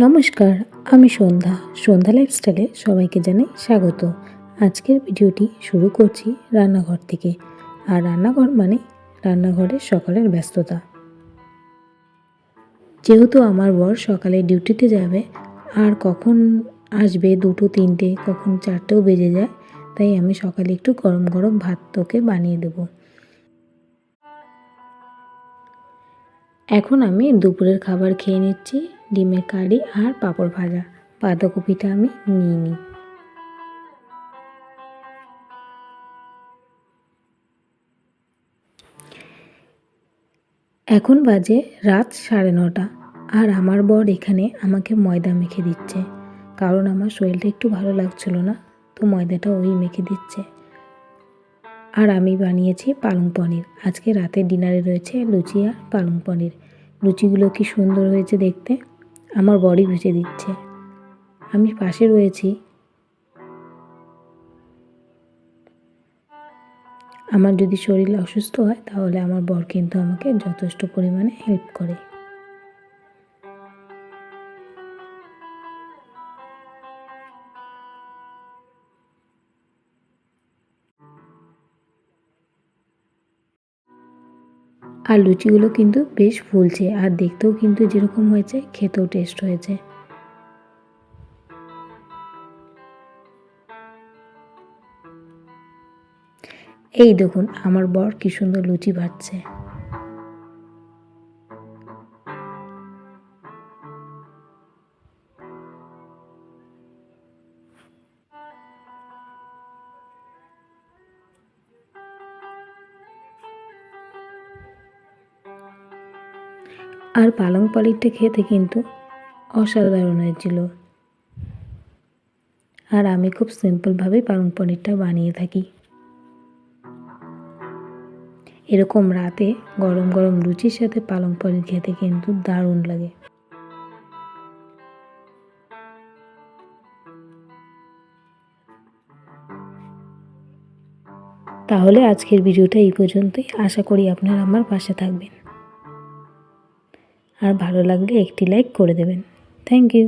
নমস্কার, আমি সন্ধ্যা। সন্ধ্যা লাইফস্টাইলে সবাইকে জানাই স্বাগত। আজকের ভিডিওটি শুরু করছি রান্নাঘর থেকে। আর রান্নাঘর মানে রান্নাঘরের সকালের ব্যস্ততা। যেহেতু আমার বর সকালে ডিউটিতে যাবে, আর কখন আসবে দুটো, তিনটে, কখন চারটেও বেজে যায়, তাই আমি সকালে একটু গরম গরম ভাত তোকে বানিয়ে দেবো। এখন আমি দুপুরের খাবার খেয়ে নিচ্ছি, ডিমের কারি আর পাঁপড় ভাজা। বাঁধাকপিটা আমি নিয়ে নিই। এখন বাজে রাত সাড়ে নটা আর আমার বর এখানে আমাকে ময়দা মেখে দিচ্ছে। কারণ আমার শরীরটা একটু ভালো লাগছিল না, তো ময়দাটা ওই মেখে দিচ্ছে। আর আমি বানিয়েছি পালং পনির। আজকে রাতের ডিনারে রয়েছে লুচি আর পালং পনির। লুচিগুলো কি সুন্দর হয়েছে দেখতে। আমার বডি ভেজে দিচ্ছে। আমি পাশে রয়েছি। আমার যদি শরীর অসুস্থ হয়, তাহলে আমার বর কিন্তু আমাকে যথেষ্ট পরিমাণে হেল্প করে। আর লুচিগুলো কিন্তু বেশ ফুলছে আর দেখতেও কিন্তু যেরকম হয়েছে, খেতেও টেস্ট হয়েছে। এই দেখুন, আমার বর কি সুন্দর লুচি ভাজছে আর পালং পনিরটা খেতে কিন্তু অসাধারণ হয়েছিল। আর আমি খুব সিম্পলভাবেই পালং পনিরটা বানিয়ে থাকি। এরকম রাতে গরম গরম লুচির সাথে পালং পনির খেতে কিন্তু দারুণ লাগে। তাহলে আজকের ভিডিওটা এই পর্যন্তই। আশা করি আপনারা আমার পাশে থাকবেন। আর ভালো লাগলে একটি লাইক করে দেবেন। Thank you